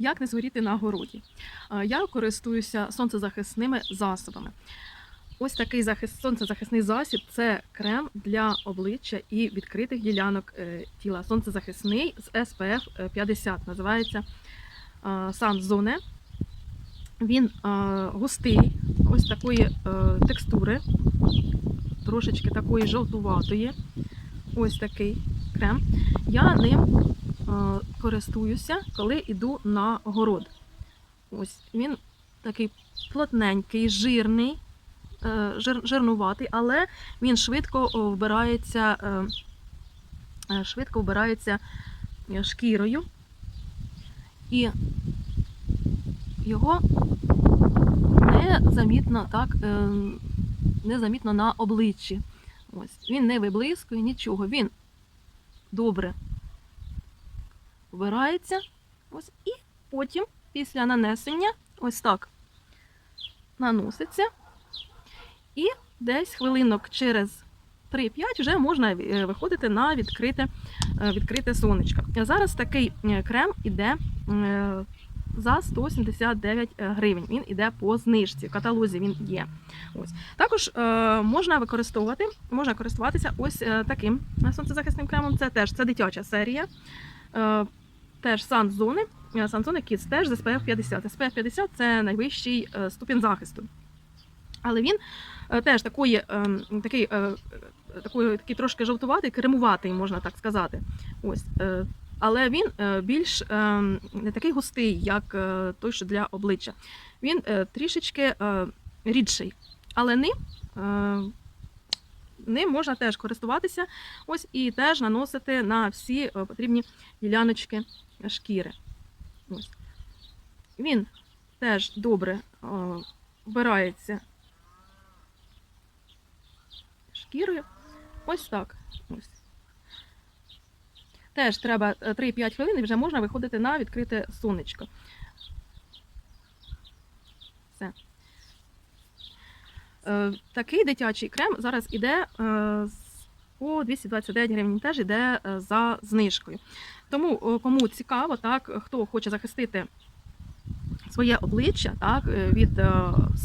Як не згоріти на городі? Е, Я користуюся сонцезахисними засобами. Ось такий захист, сонцезахисний засіб це крем для обличчя і відкритих ділянок е, тіла. Сонцезахисний з SPF 50. Називається е, Sun Він густий, ось такої текстури, трошечки такої жовтуватої. Ось такий крем. Я ним користуюся, коли йду на город. Ось він такий плотненький, жирний, е, жир, жирнуватий, але він швидко вбирається, е, е, швидко вбирається е, шкірою. І його незамітно так, е, незамітно на обличчі. Ось. Він не виблискує нічого. Він добре вбирається. Ось, і потім, після нанесення, ось так наноситься. І десь хвилинок через 3-5 вже можна е, виходити на відкрите, е, відкрите сонечко. Зараз такий е, крем іде за 179 гривень. Він іде по знижці. В каталозі він є. Ось. Також можна використовувати, можна користуватися ось таким сонцезахисним кремом. Це теж це дитяча серія. Е, теж Санзони. Санзони Kids теж з SPF 50. SPF 50 це найвищий е, ступінь захисту. Але він е, теж такої, е, такий, е, такий трошки жовтуватий, кремуватий, можна так сказати. Ось. Е, але він е, більш е, не такий густий, як е, той, що для обличчя. Він е, трішечки е, рідший. Але ним, е, ним можна теж користуватися ось і теж наносити на всі е, потрібні діляночки шкіри. Ось. Він теж добре е, вбирається шкірою. Ось так. Ось. Теж треба е, 3-5 хвилин і вже можна виходити на відкрите сонечко. Все. Е, Такий дитячий крем зараз іде е, по 229 гривень, теж іде е, за знижкою. Тому е, кому цікаво, так, хто хоче захистити своє обличчя так, е, від, е,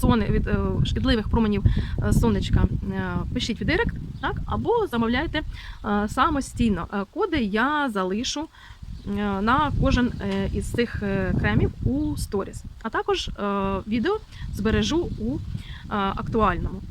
сони, від е, шкідливих променів е, сонечка, е, пишіть в директ, так, або замовляйте е, самостійно. Е, Коди я залишу е, на кожен е, із цих е, кремів у сторіс. А також е, відео збережу у е, актуальному.